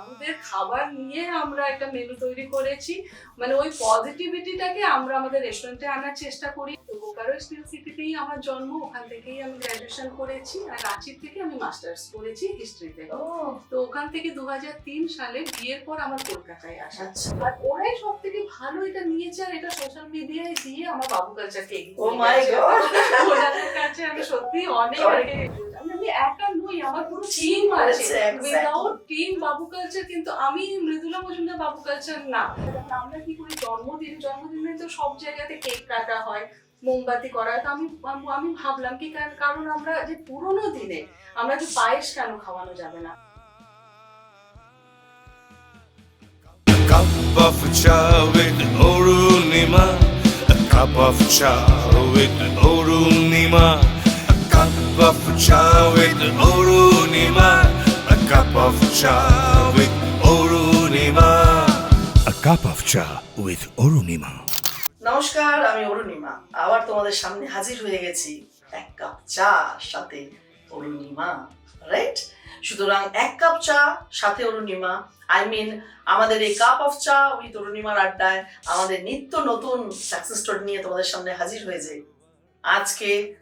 বাবুদের খাবার নিয়ে আমরা একটা মেনু তৈরি করেছি। মানে ওই পজিটিভিটিটাকে আমরা আমাদের রেস্টুরেন্টে আনার চেষ্টা করি। তো বোকারো স্টিল সিটিতেই আমার জন্ম ওখান থেকেই আমি গ্র্যাজুয়েশন করেছি। আর রাঁচির থেকে আমি মাস্টার্স করেছি হিস্ট্রিতে ও। তো ওখান থেকে দু হাজার তিন সালে বিয়ের পর আমার কলকাতায় আসা। আচ্ছা। আর ওরাই সব থেকে ভালো এটা নিয়েছে আর এটা সোশ্যাল মিডিয়ায় দিয়ে আমার বাবু কালচারকে ও ওনাদের কাছে আমি সত্যি অনেক আমি একা নই আমার পুরো টিম আছে। উইদাউট টিম বাবু কালচার কিন্তু আমি মৃদুলা মজুমদার বাবু কালচার না। আমরা কি করি? জন্মদিন জন্মদিনে তো সব জায়গাতে কেক কাটা হয় মোমবাতি করা হয়। তো আমি আমি ভাবলাম কি কার- কারণ আমরা যে পুরোনো দিনে আমরা যে পায়েস কেন খাওয়ানো যাবে না? Cup of chai with Orunima. A cup of chai with Orunima. A. A. নমস্কার, আমি অরুণিমা। আবার তোমাদের সামনে হাজির হয়ে গেছি। এক কাপ চা, সাথে অরুণিমা। রাইট সুতরাং এক কাপ চা, সাথে অরুণিমা। আই মিন আমাদের এই কাপ অফ চা উইথ অরুণিমার আড্ডায় আমাদের নিত্য নতুন সাকসেস স্টোরি নিয়ে তোমাদের সামনে হাজির হয়ে আজকে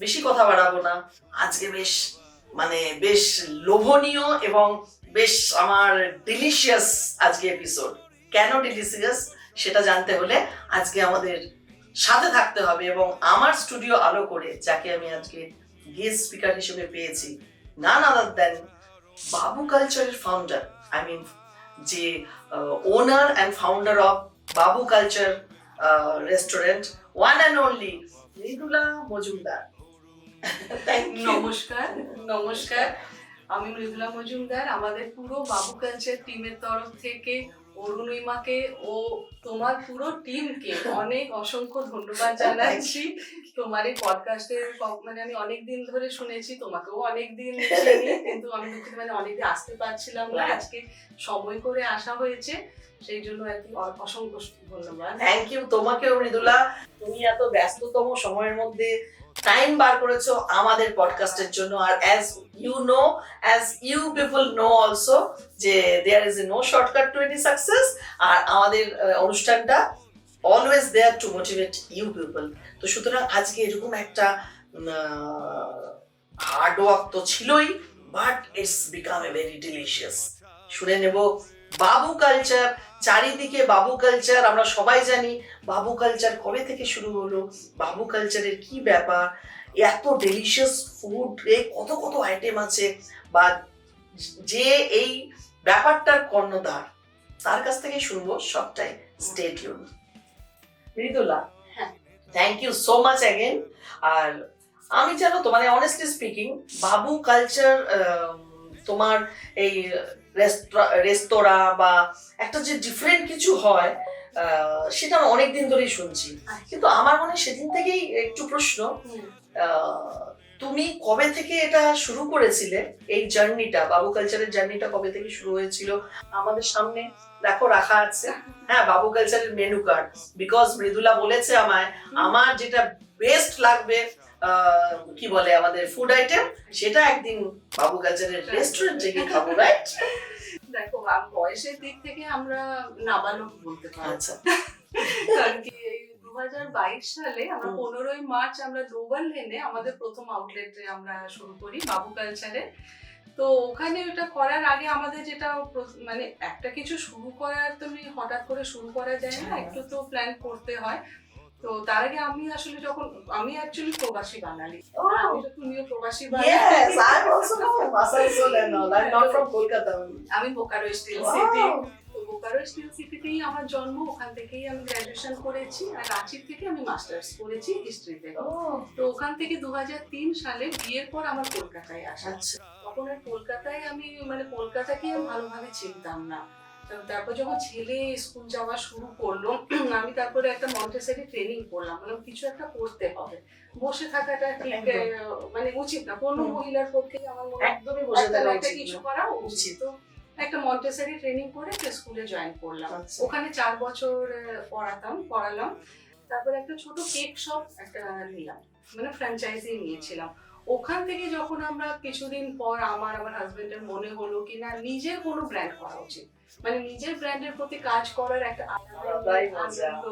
বেশি কথা বাড়াবো না। আজকে বেশ মানে বেশ লোভনীয় এবং বেশ আমার ডিলিশিয়াস আজকে এপিসোড কেন ডিলিশিয়াস সেটা জানতে হলে আজকে আমাদের সাথে থাকতে হবে এবং আমার স্টুডিও আলো করে, যাকে আমি আজকে গেস্ট স্পিকার হিসেবে পেয়েছি নান আদার দেন বাবু কালচারের ফাউন্ডার আই মিন যে owner and founder of Babu Culture restaurant one and only Mridula Majumdar. নমস্কার। নমস্কার। আমি মৃদুলা মজুমদার। আমাদের পুরো বাবু কালচার টিমের তরফ থেকে অরুণিমাকে ও তোমার পুরো টিমকে অনেক অসংখ্য ধন্যবাদ জানাচ্ছি। তোমার এই পডকাস্টের মানে আমি অনেক দিন ধরে শুনেছি তোমাকেও অনেক দিন কিন্তু আমি দুঃখিত মানে অনেক দিন আসতে পারছিলাম না। আজকে সময় করে আসা হয়েছে সেই জন্য আর কি অসংখ্য ধন্যবাদ। থ্যাংক ইউ তোমাকেও মৃদুলা তুমি এত ব্যস্ততম সময়ের মধ্যে টাইম বার করেছ আমাদের পডকাস্টের জন্য। আর as you know as you people know also যে there is a no shortcut to any success আর আমাদের অনুষ্ঠানটা always there to motivate you people তো সুতরাং আজকে এরকম একটা হার্ড ওয়ার্ক তো ছিলই but it's become a very delicious শুনে নেব বাবু কালচার চারিদিকে বাবু কালচার আমরা সবাই জানি। বাবু কালচার কবে থেকে শুরু হলো? বাবু কালচারের কি ব্যাপার? এত ডেলিশিয়াস ফুড এ কত কত আইটেম আছে? বা যে এই ব্যাপারটার কর্ণধার তার কাছ থেকে শুনব সবটাই। স্টেট টিউন মৃদুলা হ্যাঁ। Thank you so much again আর আমি জানো তো মানে অনেস্টলি স্পিকিং বাবু কালচার তোমার এই রেস্তোরাঁ বা একটা যে ডিফারেন্ট কিছু হয় সেটা আমি অনেকদিন ধরেই শুনছি। কিন্তু আমার মনে সেদিন থেকেই একটু প্রশ্ন তুমি কবে থেকে এটা শুরু করেছিলে? এই জার্নিটা বাবু কালচারের জার্নিটা কবে থেকে শুরু হয়েছিল? আমাদের সামনে দেখো রাখা আছে। হ্যাঁ বাবু কালচারের মেনু কার্ড বিকজ মৃদুলা বলেছে আমায় আমার যেটা বেস্ট লাগবে কি বলে আমাদের ফুড আইটেম সেটা একদিন বাবু কালচারের রেস্টুরেন্টে গিয়ে খাব রাইট দেখো বয়সের দিক থেকে আমরা নাবালক বলতে পারি। আচ্ছা। কারণ কি বাইশ সালে আমরা পনেরোই মার্চ আমরা গ্লোবাল লেনে আমাদের প্রথম আউটলেটে আমরা শুরু করি বাবু কালচারে। তো ওখানে ওটা করার আগে আমাদের যেটা মানে একটা কিছু শুরু করার তুমি হঠাৎ করে শুরু করা যায় না হ্যাঁ। একটু তো প্ল্যান করতে হয়। তো তার আগে আমি আসলে যখন আমি অ্যাকচুয়ালি প্রবাসী বাঙালি। তুমিও প্রবাসী. আমি Bokaro steel city Bokaro steel সিটিতেই আমার জন্ম ওখান থেকেই আমি গ্র্যাজুয়েশন করেছি। আর রাঁচির থেকে আমি মাস্টার্স করেছি হিস্ট্রিতে তো ওখান থেকে দু হাজার তিন সালে বিয়ের পর আমার কলকাতায় আসা। আচ্ছা। তখন আর কলকাতায় আমি মানে কলকাতাকে ভালোভাবে চিনতাম না। তারপর যখন ছেলে স্কুল যাওয়া শুরু করল আমি তারপরে একটা মন্টেসারি ট্রেনিং করলাম। মানে কিছু একটা করতে হবে। বসে থাকাটা ঠিক মানে উচিত না। কোনো। মহিলার পক্ষে আমার একদমই বসে থাকা একটা কিছু করা উচিত। তো একটা মন্টেসারি ট্রেনিং করে একটা স্কুলে জয়েন করলাম। আচ্ছা। ওখানে চার বছর পড়াতাম পড়ালাম। তারপরে একটা ছোট কেক শপ একটা নিলাম। মানে ফ্র্যাঞ্চাইজি নিয়েছিলাম। ওখান থেকে যখন আমরা কিছুদিন পর আমার আমার হাজবেন্ডের মনে হলো কি না নিজের কোনো ব্র্যান্ড করা উচিত। মানে নিজের ব্র্যান্ডের প্রতি কাজ করার একটা। আনন্দ।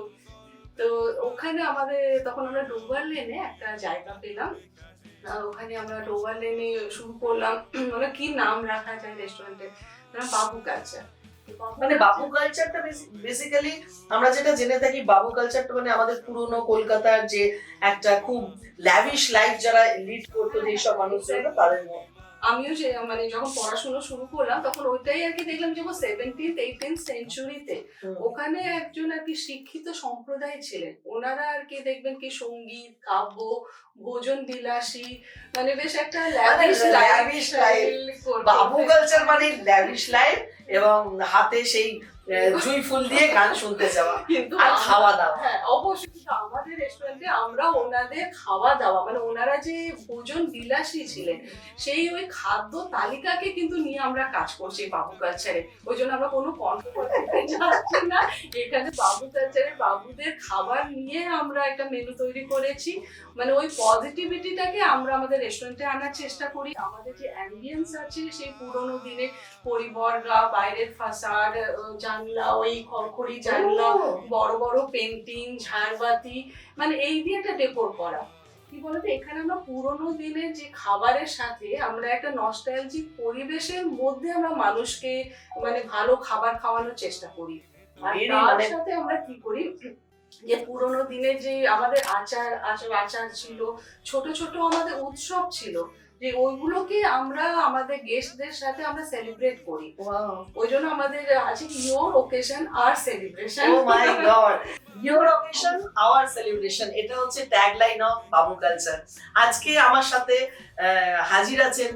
তো ওখানে আমাদের তখন আমরা ডোবার লেনে একটা জায়গা পেলাম। ওখানে আমরা ডোবার লেনে শুরু করলাম। মানে কি নাম রাখা যায় রেস্টুরেন্টে বাবু কালচার মানে বাবু কালচারটা বেসিক্যালি আমরা যেটা জেনে থাকি বাবু কালচারটা মানে আমাদের পুরনো কলকাতার যে একটা খুব ল্যাভিশ লাইফ যারা লিড করতো যেসব মানুষজন তাদের মধ্যে। আমিও যে মানে যখন পড়াশোনা শুরু করলাম তখন ওইটাই আর কি দেখলাম যে সেভেন্টিন্থ এইটিন্থ সেঞ্চুরিতে ওখানে একজন আর কি শিক্ষিত সম্প্রদায় ছিলেন। ওনারা আর কি দেখবেন কি সংগীত কাব্য ভোজন বিলাসী মানে বেশ একটা lavish lavish life। বাবু কালচার মানে ল্যাভিশ লাইফ এবং হাতে সেই জুই ফুল দিয়ে গান শুনতে যাওয়া কিন্তু আর খাওয়া দাওয়া। হ্যাঁ অবশ্যই। আমাদের রেস্টুরেন্টে আমরা ওনাদের খাওয়া দাওয়া মানে ওনারা যে ভোজন বিলাসী ছিলেন সেই ওই খাদ্য তালিকাকে কিন্তু নিয়ে আমরা কাজ করছি বাবু কালচারে ওই জন্য আমরা কোনো যাচ্ছি না। এখানে বাবু কালচারে বাবুদের খাবার নিয়ে আমরা একটা মেনু তৈরি করেছি। মানে ওই পজিটিভিটিটাকে আমরা আমাদের রেস্টুরেন্টে আনার চেষ্টা করি। আমাদের যে অ্যাম্বিয়েন্স আছে সেই পুরোনো দিনে পরিবর্গা বাইরের ফাসাড জানলা ওই খড়খড়ি জানলা বড় বড় পেন্টিং ঝাড়বাতি মানে এই দিয়ে একটা ডেকোর করা। কি বলতো? এখানে আমরা পুরোনো দিনের যে খাবারের সাথে আমরা একটা নস্টালজিক পরিবেশের মধ্যে আমরা মানুষকে মানে ভালো খাবার খাওয়ানোর চেষ্টা করি। আর তার মানে- সাথে আমরা কি করি? যে পুরোনো দিনে যে আমাদের আচার আচার আচার ছিল ছোট ছোট আমাদের উৎসব ছিল যে ওইগুলোকে আমরা আমাদের গেস্টদের সাথে আমরা সেলিব্রেট করি। ওই জন্য আমাদের আছে your occasion R celebration oh my God your occasion our celebration এটা হচ্ছে ট্যাগলাইন অফ বাবু কালচার আজকে আমার সাথে হাজির আছেন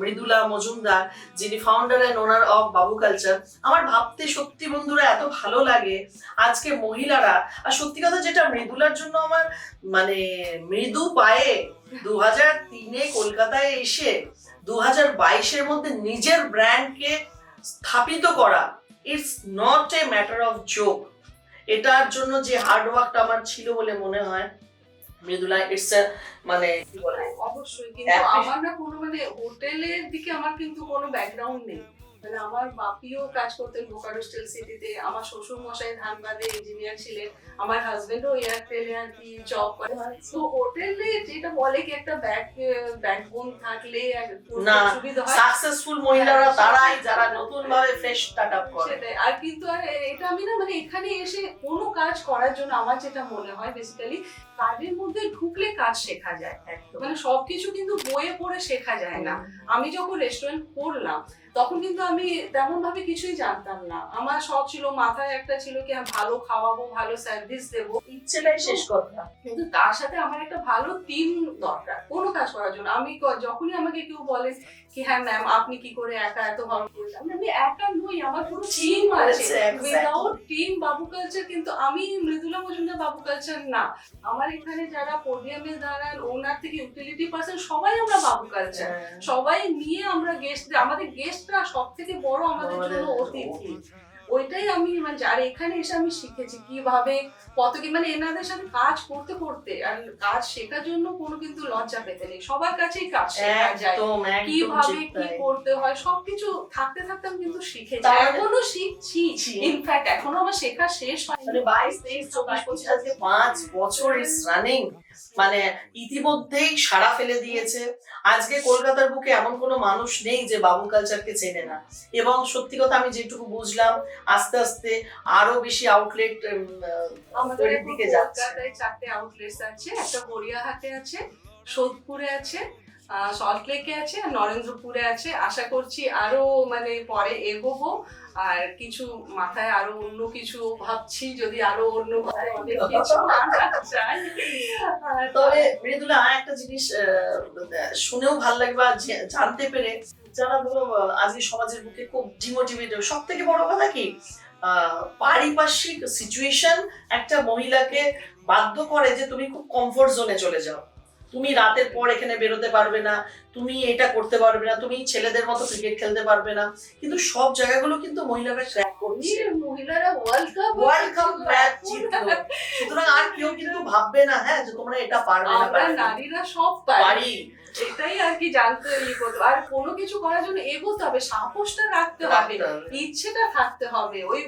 মৃদুলা মজুমদার, যিনি founder and owner of Babu Culture আমার ভাবতে সত্যি বন্ধুরা এত ভালো লাগে আজকে মহিলারা, আর সত্যি কথা যেটা মৃদুলার জন্য আমার মানে মৃদু পায়ে দু হাজার তিনে কলকাতায় এসে দু হাজার বাইশের মধ্যে নিজের ব্র্যান্ডকে স্থাপিত করা it's not a matter of joke এটার জন্য যে হার্ড ওয়ার্কটা আমার ছিল বলে মনে হয় মৃদুলা ইটস মানে কি বলে? অবশ্যই কিন্তু আমার না কোনো মানে হোটেলের দিকে আমার কিন্তু কোনো ব্যাকগ্রাউন্ড নেই। মানে আমার বাপিও কাজ করতেন বোকারো স্টিল সিটিতে আমার শ্বশুর মশাই ধানবাদে ইঞ্জিনিয়ার ছিলেন আমার হাজবেন্ডও এয়ারটেলে আর কি জব করে। তো হোটেলে যেটা বলে কি একটা ব্যাক ব্যাকবোন থাকলে না, সুবিধা হয়? সাকসেসফুল মহিলারা তারাই যারা নতুন ভাবে ফ্রেশ স্টার্ট আপ করে। সেটাই। আর কিন্তু আর এটা আমি না মানে এখানে এসে কোনো কাজ করার জন্য আমার যেটা মনে হয় বেসিক্যালি কাজের মধ্যে ঢুকলে কাজ শেখা যায়। মানে সবকিছু কিন্তু বইয়ে পড়ে শেখা যায় না। আমি যখন রেস্টুরেন্ট করলাম তখন কিন্তু আমি তেমন ভাবে কিছুই জানতাম না। আমার সব ছিল মাথায় একটা ছিল কি আমি ভালো খাওয়াবো ভালো সার্ভিস দেবো। ইচ্ছেটাই শেষ কথা। কিন্তু তার সাথে আমার একটা ভালো টিম দরকার। কোনো কাজ করার জন্য। আমি যখনই আমাকে কেউ বলে কি হ্যাঁ ম্যাম আপনি কি করে একা এত ভালো করলেন? আমি একা নই আমার পুরো টিম আছে। উইদাউট টিম বাবু কালচার কিন্তু আমি মৃদুলা মজুমদার বাবু কালচার না। আমার এখানে যারা পোডিয়ামে দাঁড়ান ওনার থেকে ইউটিলিটি পার্সন সবাই আমরা বাবু কালচার সবাই নিয়ে আমরা গেস্ট আমাদের গেস্টরা সব থেকে বড় আমাদের আমাদের জন্য। অতিথি। ওইটাই আমি মানে আর এখানে এসে আমি শিখেছি কীভাবে কত কি মানে এনাদের সাথে কাজ করতে করতে আর কাজ শেখার জন্য কোনো কিন্তু লজ্জা পেতে নেই। সবার কাছেই কাজ শেখা যায়। কীভাবে কি করতে হয় সবকিছু থাকতে থাকতে আমি কিন্তু শিখেছি। এখনও শিখছি। ইনফ্যাক্ট এখনও আমার শেখা শেষ হয়নি। বাইশ তেইশ চব্বিশ পঁচিশ আজকে পাঁচ বছর ইস রানিং মানে ইতিমধ্যেই সারা ফেলে দিয়েছে। আজকে কলকাতার বুকে এমন কোনো মানুষ নেই যে বাবু কালচারকে চেনে না। এবং সত্যি কথা আমি যেটুকু বুঝলাম আস্তে আস্তে আরও বেশি আউটলেট আমাদের দিকে যাচ্ছে। চারটে আউটলেটস আছে একটা গড়িয়াহাটে আছে সোদপুরে আছে সল্ট লেকে আছে আর নরেন্দ্রপুরে আছে। আশা করছি আরও মানে পরে এগোবো। আর কিছু মাথায় আরও অন্য কিছু ভাবছি যদি আরও অন্য অনেক কিছু তবে মৃদুলা একটা জিনিস শুনেও ভালো লাগবে জানতে পেরে যারা ধরো আজকে সমাজের বুকে খুব ডিমোটিভেটেড সব থেকে বড় কথা কি? আহ, পারিপার্শ্বিক সিচুয়েশন একটা মহিলাকে বাধ্য করে যে তুমি খুব কমফোর্ট জোনে চলে যাও। তুমি রাতের পর এখানে বেরোতে পারবে না তুমি এটা করতে পারবে না তুমি ছেলেদের মতো ক্রিকেট খেলতে পারবে না। কিন্তু সব জায়গাগুলো কিন্তু মহিলারা ক্র্যাক করছে। মহিলারা world cup world cup match জিতলো। সুতরাং আর কেউ কিন্তু ভাববে না হ্যাঁ যে তোমরা এটা পারবে না নারীরা সব পারি। এটাই আর কি জানতে ইয়ে করতে আর কোনো কিছু করার জন্য এগোতে হবে সাহসটা রাখতে হবে ইচ্ছেটা থাকতে হবে ওই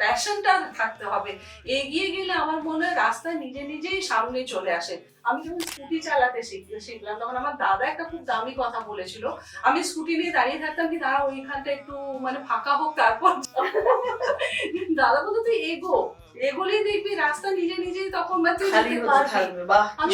প্যাশনটা থাকতে হবে। এগিয়ে গেলে আমার মনে হয় রাস্তা নিজে নিজেই সামনে চলে আসে। আমি যখন স্কুটি চালাতে শিখতে শিখলাম তখন আমার দাদা একটা খুব দামি কথা বলেছিল। আমি স্কুটি নিয়ে দাঁড়িয়ে থাকতাম কি দাঁড়া ওইখানটা একটু মানে ফাঁকা হোক তারপর। দাদা বলতো তুই এগো। এগোলেই দেখবি রাস্তা নিজে নিজেই তখন বা তুই খালি হতে থাকবে বাহ আমি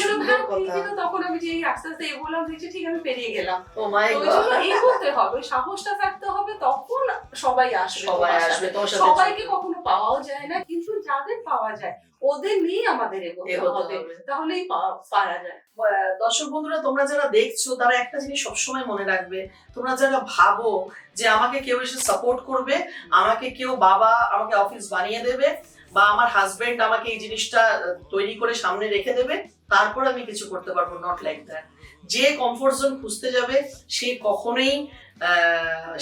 ঠিক তখন আমি যে এই আস্তে আস্তে এগোলাম দেখছি ঠিক আমি পেরিয়ে গেলাম। ও মাই তো ওই জন্য এগোতে হবে সাহসটা থাকতে হবে তখন সবাই আসবে সবাই আসবে সাথে। তোমার সাথে। সবাইকে কখনো পাওয়াও যায় না কিন্তু যাদের পাওয়া যায় ওদের নিয়ে আমাদের এগোতে হবে। তাহলেই পারা যায়। দর্শক বন্ধুরা তোমরা যারা দেখছ তারা একটা জিনিস সবসময় মনে রাখবে তোমরা যারা ভাবো যে আমাকে কেউ এসে সাপোর্ট করবে আমাকে কেউ বাবা আমাকে অফিস বানিয়ে দেবে বা আমার হাজবেন্ড আমাকে এই জিনিসটা তৈরি করে সামনে রেখে দেবে, তারপর আমি কিছু করতে পারব নট লাইক দ্যাট যে কমফোর্ট জোন খুঁজতে যাবে, সে কখনোই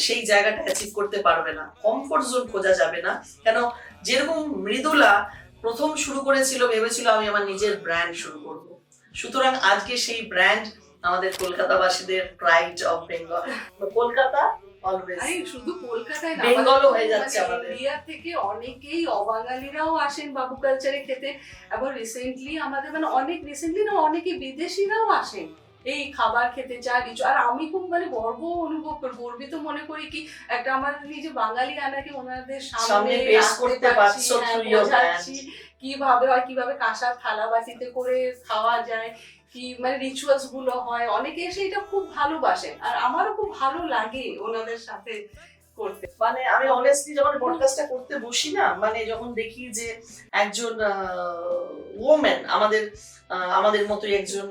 সেই জায়গাটা অ্যাচিভ করতে পারবে না। কমফোর্ট জোন খোঁজা যাবে না। কেন? যেরকম মৃদুলা প্রথম শুরু করেছিল, ভেবেছিল আমি আমার নিজের ব্র্যান্ড শুরু করব। সুতরাং আজকে সেই ব্র্যান্ড আমাদের কলকাতাবাসীদের প্রাইড অফ বেঙ্গল কলকাতা আরে শুধু কলকাতায় না বেঙ্গলও হয়ে যাচ্ছে আমাদের। ইন্ডিয়া থেকে অনেকেই অবাঙালিরাও আসেন বাবু কালচারে খেতে আবার রিসেন্টলি আমাদের মানে অনেক রিসেন্টলি না অনেকে বিদেশিরাও আসেন এই খাবার খেতে চায় কিছু। আর আমি খুব মানে গর্ব অনুভব করি গর্বিত মনে করি কি একটা আমার নিজে বাঙালি আনাকে ওনাদের সামনে সামনে পেশ করতে পারছি, পারছ হ্যাঁ, কীভাবে হয় কীভাবে কাঁসার থালা বাটিতে করে খাওয়া যায়। কি মানে রিচুয়ালসগুলো হয়, অনেকে এসে এটা খুব ভালোবাসেন আর আমারও খুব ভালো লাগে ওনাদের সাথে করতে। মানে আমি অনেস্টলি যখন পডকাস্টটা করতে বসি না মানে যখন দেখি যে একজন ওমেন আমাদের আমাদের মতোই একজন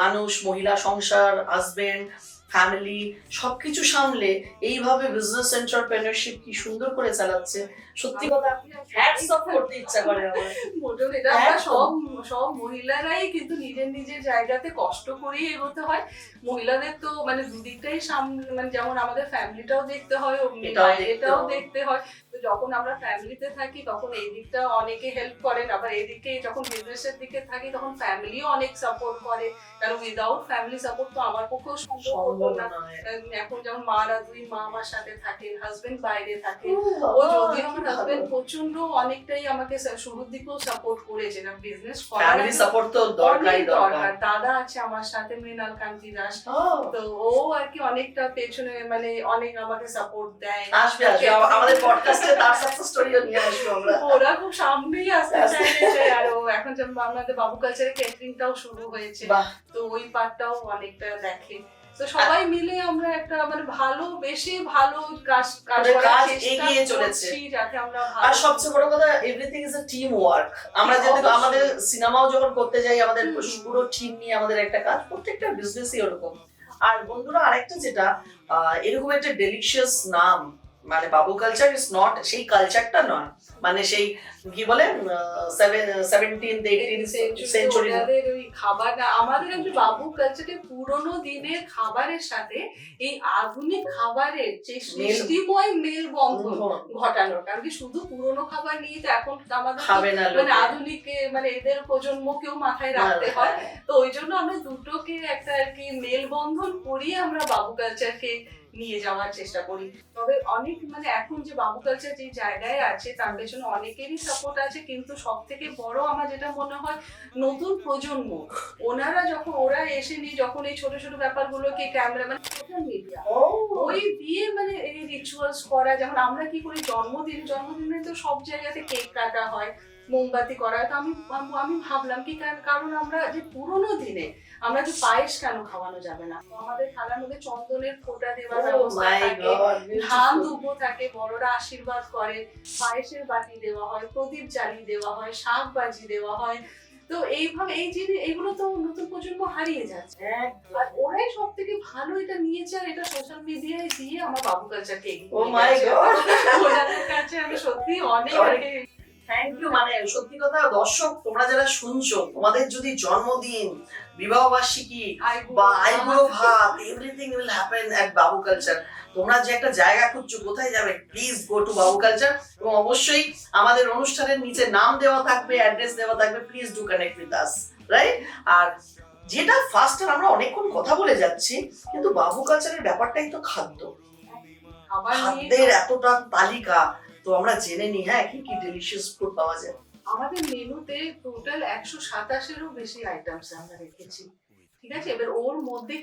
মানুষ, মহিলা, সংসার হাজবেন্ড ফ্যামিলি সবকিছু সামলে এইভাবে বিজনেস এন্টারপ্রেনারশিপ কি সুন্দর করে চালাচ্ছে সত্যি কথা হ্যাটস অফ করতে ইচ্ছা করে আমার। মোটেও এটা আমরা সব সব মহিলারাই কিন্তু নিজের নিজের জায়গাতে কষ্ট করেই এগোতে হয়। মহিলাদের তো মানে দুদিকটাই সামনে মানে যেমন আমাদের ফ্যামিলিটাও দেখতে হয় এটাও দেখতে হয়। তো যখন আমরা ফ্যামিলিতে থাকি তখন এই দিকটা অনেকে হেল্প করেন আবার এদিকে যখন বিজনেসের দিকে থাকি তখন ফ্যামিলিও অনেক সাপোর্ট করে। কারণ উইদাউট ফ্যামিলি সাপোর্ট তো আমার পক্ষেও সম্ভব হতো না। এখন যেমন মারা দুই মা আমার সাথে থাকেন হাজবেন্ড বাইরে থাকে ও যদিও আমার। হাজবেন্ড প্রচণ্ড অনেকটাই আমাকে শুরুর দিকেও সাপোর্ট করেছে না বিজনেস ফ্যামিলি সাপোর্ট তো দরকারই দরকার। দাদা আছে আমার সাথে মৃণাল কান্তি দাস। তো ও আর কি অনেকটা পেছনে মানে অনেক আমাকে সাপোর্ট দেয়। আসবে আসবে। আমাদের পডকাস্টে তার সাকসেস স্টোরিও নিয়ে আসব আমরা। ওরা খুব সামনেই আসতে চাইছে আর ও এখন যেমন আমাদের বাবু কালচারে ক্যাটারিংটাও শুরু হয়েছে। তো ওই পার্টটাও অনেকটা দেখে। তো সবাই মিলে আমরা একটা মানে ভালো বেশি ভালো কাজ কাজ করার চেষ্টা এগিয়ে চলেছে। যাতে আমরা আর সবচেয়ে বড় কথা everything is a team work আমরা যেহেতু আমাদের সিনেমাও যখন করতে যাই আমাদের পুরো টিম নিয়ে আমাদের একটা কাজ প্রত্যেকটা বিজনেসই ওরকম। আর বন্ধুরা আরেকটা যেটা এরকম একটা ডেলিশিয়াস নাম মানে বাবু কালচার ইজ নট সেই কালচারটা নয় মানে সেই কি বলে সেভেন্টিন এইটিন সেঞ্চুরি খাবার আমাদের একটু বাবু কালচারে পুরোনো দিনের খাবারের সাথে এই আধুনিক খাবারের যে সৃষ্টিময় ঘটানোর কারণ কি শুধু পুরোনো খাবার নিয়ে তো এখন আমাদের খাবে না মানে। আধুনিক মানে এদের প্রজন্মকেও মাথায় রাখতে হ্যাঁ, হয় হ্যাঁ। তো ওই জন্য আমরা দুটোকে একটা আর কি মেলবন্ধন করিয়ে আমরা বাবু কালচারকে নিয়ে যাওয়ার চেষ্টা করি। তবে অনেক মানে এখন যে বাবু কালচার যে জায়গায় আছে তার পেছনে অনেকেরই সাপোর্ট আছে কিন্তু সব থেকে বড় আমার যেটা মনে হয় নতুন প্রজন্ম ওনারা যখন ওরা এসে নিয়ে যখন এই ছোট ছোট ব্যাপারগুলোকে ক্যামেরা মানে সোশ্যাল মিডিয়া ওই দিয়ে মানে এই রিচুয়ালস করা যেমন আমরা কি করি জন্মদিন জন্মদিনে তো সব জায়গাতে কেক কাটা হয়। মোমবাতি করা হয় তো আমি আমি ভাবলাম কি কারণ আমরা যে পুরোনো দিনে আমরা যে পায়েস কেন খাওয়ানো যাবে না আমাদের থালার মধ্যে চন্দনের ফোঁটা দেওয়ার oh ব্যবস্থা থাকে ধান. দুব্বো থাকে বড়রা আশীর্বাদ করে পায়েসের বাটি দেওয়া হয় প্রদীপ জ্বালিয়ে দেওয়া হয় শাক বাজি দেওয়া হয় তো এইভাবে এই জিনিস এগুলো তো নতুন প্রজন্ম হারিয়ে যাচ্ছে। আর ওরাই সব থেকে ভালো এটা নিয়েছে আর এটা সোশ্যাল মিডিয়ায় দিয়ে আমার বাবু কালচারকে Oh. ওনাদের কাছে আমি সত্যি অনেক থ্যাংক ইউ মানে সত্যি কথা দর্শক তোমরা যারা শুনছো তোমাদের যদি জন্মদিন বিবাহ বার্ষিকী বা আইবুড়ো ভাত everything will happen at Babu culture তোমরা যে একটা জায়গা খুঁজছো কোথায় যাবে please go to Babu Culture এবং অবশ্যই আমাদের অনুষ্ঠানের নিচে নাম দেওয়া থাকবে অ্যাড্রেস দেওয়া থাকবে please do connect with us right আর যেটা ফার্স্ট আমরা অনেকক্ষণ কথা বলে যাচ্ছি কিন্তু বাবু কালচারের ব্যাপারটাই তো খাদ্য। খাদ্যের এতটা তালিকা তো আমরা জেনে নিই হ্যাঁ কি কি ডেলিশিয়াস ফুড পাওয়া যায়। আমাদের মেনুতে টোটাল একশো সাতাশেরও বেশি আইটেমস আমরা রেখেছি। ঠিক আছে? এবার ওর মধ্যে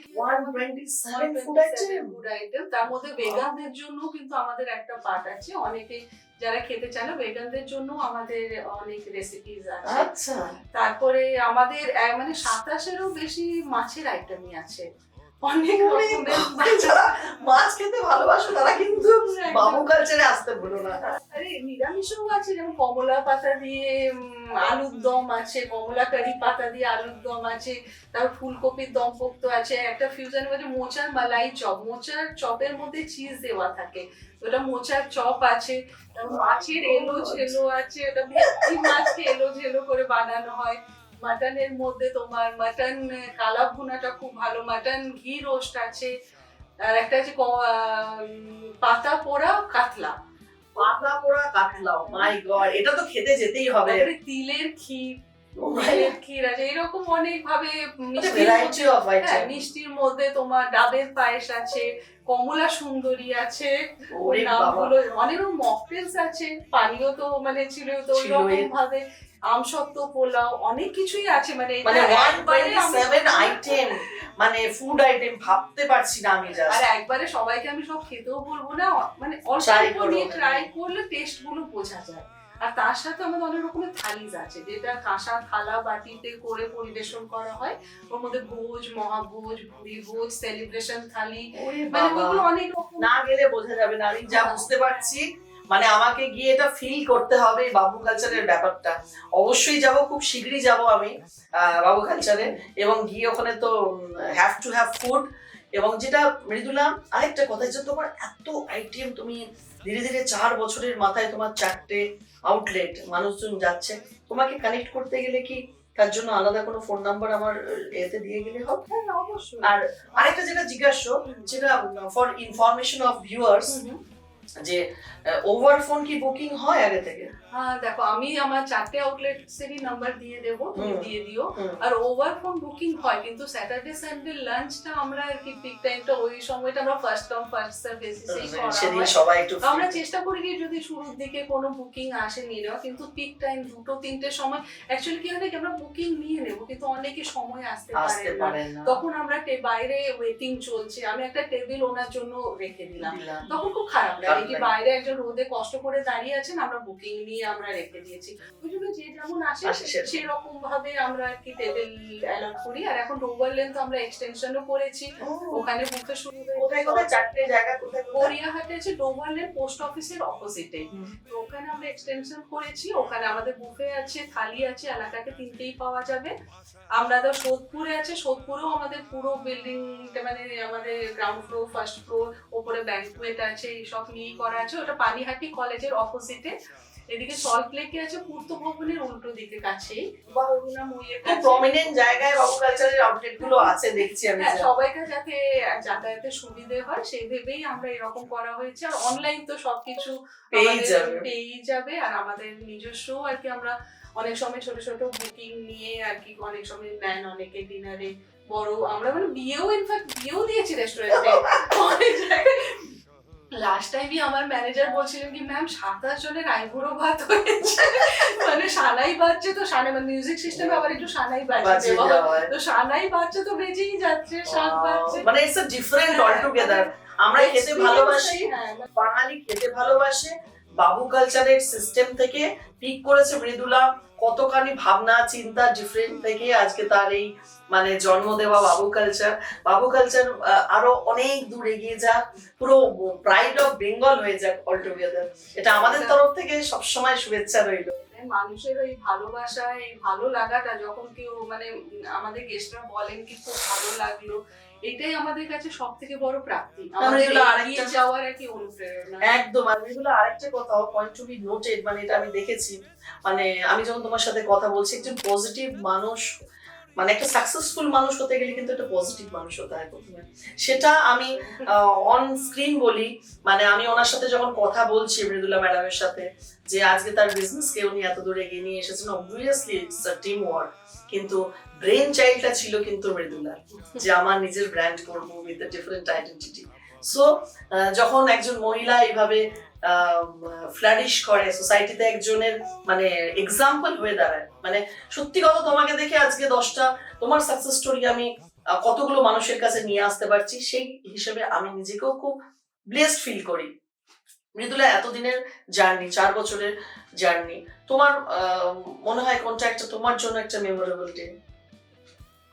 ফুড আইটেম তার মধ্যে ভেগানদের জন্য কিন্তু আমাদের একটা পার্ট আছে। অনেকে যারা খেতে চায় না ভেগানদের জন্য আমাদের অনেক রেসিপিস আছে। আচ্ছা। তারপরে আমাদের মানে সাতাশেরও বেশি মাছের আইটেমই আছে। অনেক রকমের মাছ খেতে ভালোবাসো তারা কিন্তু বাবু কালচারে আসতে বলো না। আরে, নিরামিষও আছে, যেমন কমলা পাতা দিয়ে আলুর দম আছে, কমলা কারি পাতা দিয়ে আলুর দম আছে ফুলকপির দম পোক্ত আছে, একটা ফিউশন মোচার মালাই চপ, মোচার চপের মধ্যে চিজ দেওয়া থাকে। ওটা মোচার চপ আছে মাছের এলো ঝেলো আছে, ওটা ভেটকি মাছকে এলো ঝেলো করে বানানো হয়। মাটনের মধ্যে তোমার, মাটন কালা ভুনাটা খুব ভালো, মাটন ঘি রোস্ট আছে। আর একটা হচ্ছে পাতা পোড়া কাতলা। পাতা পোড়া কাতলা মাই গড এটা তো খেতে যেতেই হবে। তিলের ক্ষীর। ক্ষীর আছে এরকম অনেক ভাবে মিষ্টির মধ্যে- অফ হ্যাঁ, মিষ্টির মধ্যে তোমার ডাবের পায়েস আছে কমলা সুন্দরী আছে নামগুলো অনেক রকম মকটেলস আছে পানীয় তো মানে ছিল তো ওই ছিলই। রকম ভাবে আমসত্ব পোলাও অনেক কিছুই আছে মানে মানে ওয়ান একবারে সেভেন আইটেম মানে ফুড আইটেম ভাবতে পারছি না আমি আর একবারে সবাইকে আমি সব খেতেও বলব না মানে অল্প নিয়ে। ট্রাই করলে টেস্টগুলো বোঝা যায়। আর তার সাথে আমাদের অনেক রকমের থালিজ আছে যেটা কাঁসা থালা বাটিতে করে পরিবেশন করা হয়। ওর মধ্যে ভোজ মহাভোজ ভুরি ভোজ সেলিব্রেশন থালি মানে ওগুলো অনেক রকম। না গেলে বোঝা যাবে না আমি যা বুঝতে পারছি মানে আমাকে গিয়ে এটা ফিল করতে হবে বাবু কালচারের ব্যাপারটা। অবশ্যই যাব খুব শীঘ্রই যাব আমি আহ, বাবু কালচারে এবং গিয়ে ওখানে তো হ্যাভ টু হ্যাভ ফুড এবং যেটা মৃদুলা আরেকটা কথা যে তোমার এত আইটেম তুমি ধীরে ধীরে চার বছরের মাথায় তোমার চারটে আউটলেট মানুষজন যাচ্ছে। তোমাকে কানেক্ট করতে গেলে কি তার জন্য আলাদা কোনো ফোন নাম্বার আমার এতে দিয়ে গেলে হবে? হ্যাঁ, অবশ্যই। আর আরেকটা যেটা জিজ্ঞাসা যেটা ফর ইনফরমেশন অফ ভিউয়ার্স। যে ওভার ফোন কি বুকিং হয় আগে থেকে? দেখো আমি আমার চারটে আউটলেটসেরই নাম্বার দিয়ে দেবো তুমি দিয়ে দিও। আর ওভার ফোন বুকিং হয় কিন্তু স্যাটারডে সানডে লাঞ্চটা আমরা আর কি পিক টাইমটা ওই সময়টা আমরা ফার্স্ট কাম ফার্স্ট সার্ভ বেসিসেই করা হয়। আমরা চেষ্টা করি কি যদি শুরুর দিকে কোনো বুকিং আসে নিয়ে নেওয়া কিন্তু পিক টাইম দুটো তিনটের সময় অ্যাকচুয়ালি কি হয় কি আমরা বুকিং নিয়ে নেব কিন্তু অনেকে সময় আসতে আসতে পারে না। তখন আমরা বাইরে ওয়েটিং চলছে আমি একটা টেবিল ওনার জন্য রেখে দিলাম। তখন খুব খারাপ লাগে কি বাইরে একজন রোদে কষ্ট করে দাঁড়িয়ে আছেন আমরা বুকিং নিয়ে আমরা রেখে দিয়েছি। ওই জন্য যে যেমন আসে সেরকম। ভাবে আমরা আর কি টেবিল অ্যালট করি। আর এখন ওভার লেন্থ আমরা এক্সটেনশনও করেছি। ওখানে বুকে শুরু কোথায় কোথায়? চারটে জায়গা কোথায় গড়িয়াহাটে আছে ডোভারলেন পোস্ট অফিসের অপোজিটে তো ওখানে আমরা এক্সটেনশন করেছি। ওখানে আমাদের বুফে আছে থালি আছে এলাকাতে তিনটেই পাওয়া যাবে। আমরা তো সোদপুরে আছে সোদপুরেও আমাদের পুরো বিল্ডিংটা মানে আমাদের গ্রাউন্ড ফ্লোর ফার্স্ট ফ্লোর ওপরে ব্যাংকুয়েট আছে এইসব নিয়েই করা আছে। ওটা পানিহাটি কলেজের অপোজিটে এদিকে সল্ট লেকে আছে পূর্ত ভবনের উল্টো দিকে কাছেই। বা অরুণাময়ীর খুব প্রমিনেন্ট জায়গায় বাবু কালচারের আউটলেটগুলো আছে দেখছি আমি হ্যাঁ সবাইকে যাতে যাতায়াতের সুবিধে হয় সেই ভেবেই আমরা এরকম করা হয়েছে। আর অনলাইন তো সবকিছু আমাদের যাবে। পেয়েই যাবে। আর আমাদের নিজস্ব আর কি আমরা অনেক সময় ছোট ছোট বুকিং নিয়ে আর কি অনেক সময় নেন অনেকে ডিনারে বড়। আমরা মানে বিয়েও ইনফ্যাক্ট বিয়েও দিয়েছি রেস্টুরেন্টে অনেক জায়গায় লাস্ট টাইমই আমার ম্যানেজার বলছিলেন কি ম্যাম সাতাশ জনের আইবুড়ো ভাত হয়েছে। মানে সানাই বাজছে তো সানাই মানে মিউজিক সিস্টেমে আবার একটু সানাই বাজছে। তো সানাই বাজছে তো বেজেই যাচ্ছে শাক বাজছে। মানে ইটস ডিফারেন্ট অল টুগেদার আমরা খেতে ভালোবাসি হ্যাঁ, বাঙালি খেতে ভালোবাসে বাবু কালচারের সিস্টেম থেকে পিক করেছে মৃদুলা। কতখানি ভাবনা, চিন্তা ডিফারেন্ট থেকে আজকে তার এই মানে জন্ম দেওয়া বাবু কালচার বাবু কালচার আরও অনেক দূর এগিয়ে যাক। পুরো প্রাইড অফ বেঙ্গল হয়ে যাক অল টুগেদার এটা আমাদের তরফ থেকে সবসময় শুভেচ্ছা রইল। মানুষের ওই ভালোবাসা এই ভালো লাগাটা যখন কেউ মানে আমাদের গেস্টরা বলেন কি, খুব ভালো লাগল। এটাই আমাদের কাছে সব থেকে বড় প্রাপ্তি। আমাদের এগিয়ে যাওয়ার আর কি অনুপ্রেরণা। একদম আর এগুলো আরেকটা কথা পয়েন্ট টু বি নোটেড মানে এটা আমি দেখেছি। মানে আমি যখন তোমার সাথে কথা বলছি একজন পজিটিভ মানুষ মানে একটা সাকসেসফুল মানুষ হতে গেলে কিন্তু একটা পজিটিভ মানুষ হতে হয় প্রথমে। সেটা আমি অন স্ক্রিন বলি মানে আমি ওনার সাথে যখন কথা বলছি মৃদুলা ম্যাডামের সাথে যে আজকে তার বিজনেসকে উনি এত দূরে এগিয়ে নিয়ে এসেছেন obviously it's a team work কিন্তু ব্রেন চাইল্ডটা ছিল কিন্তু মৃদুলা যে আমার নিজের ব্র্যান্ড করব উইথ ডিফারেন্ট আইডেন্টিটি সো যখন একজন মহিলা এইভাবে ফ্লারিশ করে সোসাইটিতে একজনের মানে এক্সাম্পল হয়ে দাঁড়ায় মানে সত্যি কথা তোমাকে দেখে আজকে দশটা, তোমার সাকসেস স্টোরি আমি কতগুলো মানুষের কাছে নিয়ে আসতে পারছি, সেই হিসেবে আমি নিজেকেও খুব ব্লেসড ফিল করি। মৃদুলা, এতদিনের জার্নি, চার বছরের জার্নি। তোমার মনে হয় কোনটা একটা তোমার জন্য একটা মেমোরেবল ডে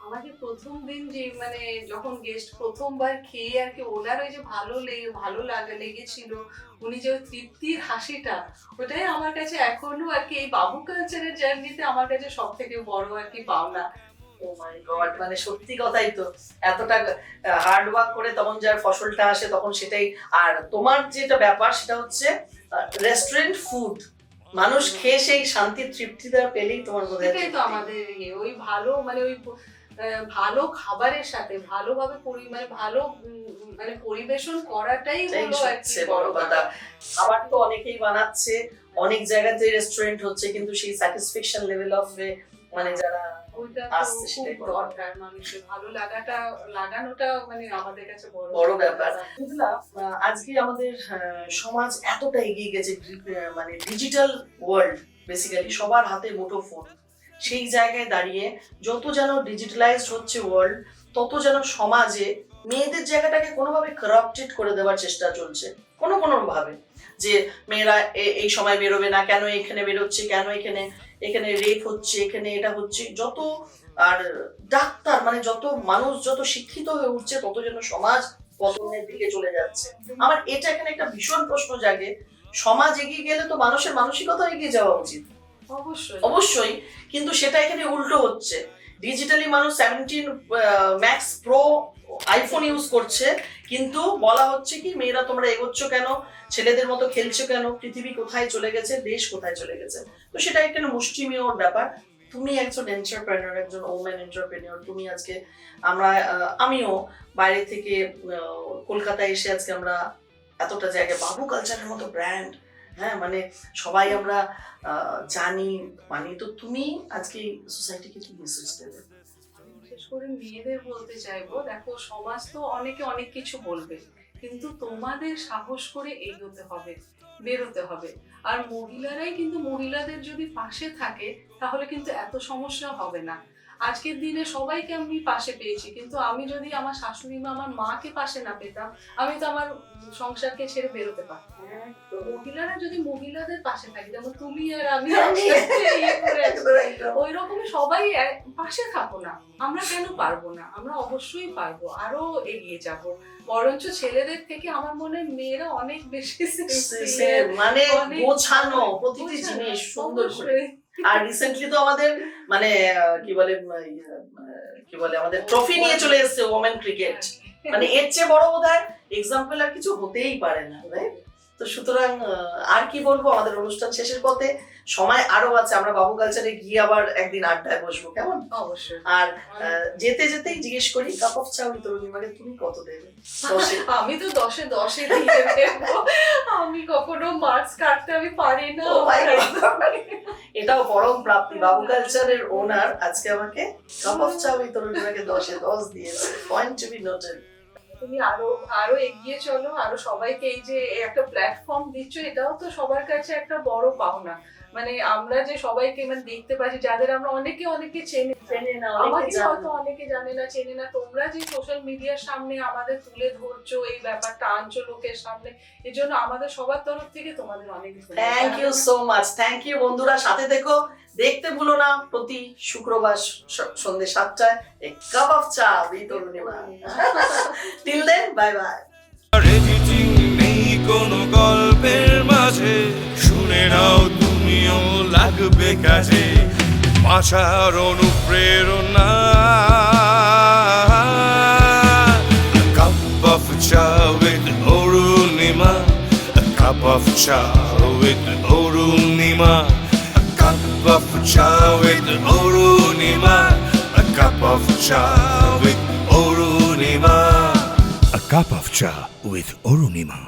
আমাকে প্রথম দিন যে মানে যখন গেস্ট প্রথমবার খেয়ে আর কি ওনার ওই যে ভালো লেগে ভালো লাগা, লেগেছিল, উনি যে তৃপ্তির হাসিটা, ওটাই আমার কাছে এখনও আর কি এই বাবু কালচারের জার্নিতে আমার কাছে সব থেকে বড় আর কি পাওনা। ও মাই গড মানে সত্যি কথাই তো এতটা হার্ড ওয়ার্ক করে তখন যার ফসলটা আসে তখন সেটাই। আর তোমার যেটা ব্যাপার সেটা হচ্ছে রেস্টুরেন্ট ফুড মানুষ খেয়ে সেই শান্তি তৃপ্তিটা পেলেই তোমার বোধ হয় তো আমাদের ওই ভালো মানে ওই ভালো খাবারের সাথে ভালোভাবে মানে ভালো মানে পরিবেশন করাটাই হলো হচ্ছে বড় কথা। খাবার তো অনেকেই বানাচ্ছে অনেক জায়গাতে রেস্টুরেন্ট হচ্ছে কিন্তু সেই স্যাটিসফ্যাকশন লেভেল অফ মানে যারা ওইটা সেটাই দরকার মানুষের ভালো লাগাটা লাগানোটা মানে আমাদের কাছে বড় বড় ব্যাপার। আজকে আমাদের সমাজ এতটা এগিয়ে গেছে মানে ডিজিটাল ওয়ার্ল্ড বেসিক্যালি সবার হাতে মুঠো ফোন সেই জায়গায় দাঁড়িয়ে যত যেন ডিজিটালাইজড হচ্ছে ওয়ার্ল্ড তত যেন সমাজে মেয়েদের জায়গাটাকে কোনোভাবে করাপ্টেড করে দেওয়ার চেষ্টা চলছে কোনো কোনো ভাবে যে মেয়েরা এই সময় বেরোবে না কেন এখানে বেরোচ্ছে কেন এখানে এখানে রেপ হচ্ছে এখানে এটা হচ্ছে যত আর ডাক্তার মানে যত মানুষ যত শিক্ষিত হয়ে উঠছে তত যেন সমাজ পতনের দিকে চলে যাচ্ছে। আমার এটা এখানে একটা ভীষণ প্রশ্ন জাগে। সমাজ এগিয়ে গেলে তো মানুষের মানসিকতা এগিয়ে যাওয়া উচিত। অবশ্যই। অবশ্যই। কিন্তু সেটা এখানে উল্টো হচ্ছে। ডিজিটালি মানুষ seventeen max pro iPhone use করছে, কিন্তু বলা হচ্ছে কি, মেয়েরা তোমরা এগোচ্ছ কেন? ছেলেদের মতো খেলছো কেন? পৃথিবী কোথায় চলে গেছে? দেশ কোথায় চলে গেছে? তো সেটা একটা মুষ্টিমেয়র ব্যাপার। তুমি একজন এন্টারপ্রেনার একজন ওমেন এন্টারপ্রেনিয়র তুমি আজকে আমরা আমিও বাইরে থেকে কলকাতায় এসে আজকে আমরা এতটা জায়গায় বাবু কালচারের মতো ব্র্যান্ড হ্যাঁ মানে সবাই আমরা জানি মানে। তো তুমি আজকে সোসাইটিকে কি মেসেজ দেবে? করে মেয়েদের বলতে চাইব, দেখো সমাজ তো অনেকে অনেক কিছু বলবে, কিন্তু তোমাদের সাহস করে এগোতে হবে, বেরোতে হবে। আর মহিলারাই কিন্তু মহিলাদের যদি পাশে থাকে, তাহলে কিন্তু এত সমস্যা হবে না। আজকের দিনে সবাইকে আমি পাশে পেয়েছি কিন্তু আমি যদি আমার শাশুড়ি মা আমার মাকে পাশে না পেতাম আমি তো আমার সংসারকে ছেড়ে বেরোতে পারতাম মহিলারা যদি মহিলাদের পাশে থাকে যেমন তুমি আর আমি ওই রকমই সবাই পাশে থাকো না। আমরা কেন পারব না? আমরা অবশ্যই পারব আরও এগিয়ে যাব। বরঞ্চ ছেলেদের থেকে আমার মনে হয় মেয়েরা অনেক বেশি মানে গোছানো প্রতিটি জিনিস সুন্দর করে। আর রিসেন্টলি তো আমাদের মানে কি বলে ইয়ে, কি বলে আমাদের ট্রফি নিয়ে চলে এসেছে ওমেন ক্রিকেট মানে এর চেয়ে বড় বোধ হয় এক্সাম্পল আর কিছু হতেই পারে না রাইট তো সুতরাং আর কি বলব? আমাদের অনুষ্ঠান শেষের পথে সময় আরও আছে। আমরা বাবু কালচারে গিয়ে আবার একদিন আড্ডায় বসবো কেমন? অবশ্যই। আর যেতে যেতেই জিজ্ঞেস করি কাপ অফ চা উইথ তরুণীমাকে তুমি কত দেবে? আমি তো দশে দশে দিয়ে দেবো। আমি কখনো মার্কস কাটতে আমি পারি না. এটাও পরম প্রাপ্তি। বাবু কালচারের ওনার আজকে আমাকে কাপ অফ চা উইথ তরুণীমাকে দশে দশ দিয়েছে পয়েন্ট টু বি নোটেড তুমি আরও আরও এগিয়ে চলো, আরও সবাইকে এই যে একটা প্ল্যাটফর্ম দিচ্ছ, এটাও তো সবার কাছে একটা বড় পাওনা। মানে আমরা যে সবাইকে মানে দেখতে পাচ্ছি যাদের আমরা অনেকে অনেকে চেনে। চেনে না আমাকে জানে। হয়তো অনেকে জানে না চেনে না। তোমরা যে সোশ্যাল মিডিয়ার সামনে আমাদের তুলে ধরছো এই ব্যাপারটা আনছো লোকের সামনে এই জন্য আমাদের সবার তরফ থেকে তোমাদের অনেক thank you so much thank you বন্ধুরা। সাথে দেখো দেখতে ভুলো না প্রতি শুক্রবার স- সন্ধ্যে সাতটায় এক cup of cha with Arunima till then bye bye editing কোনো গল্পের মাঝে শুনে নাও তুমিও লাগবে কাজে, বাঁচার অনুপ্রেরণা cup of cha with Arunima cup of cha with Arunima cup of cha with Arunima, cup of cha with Orunima. A cup of cha with Orunima.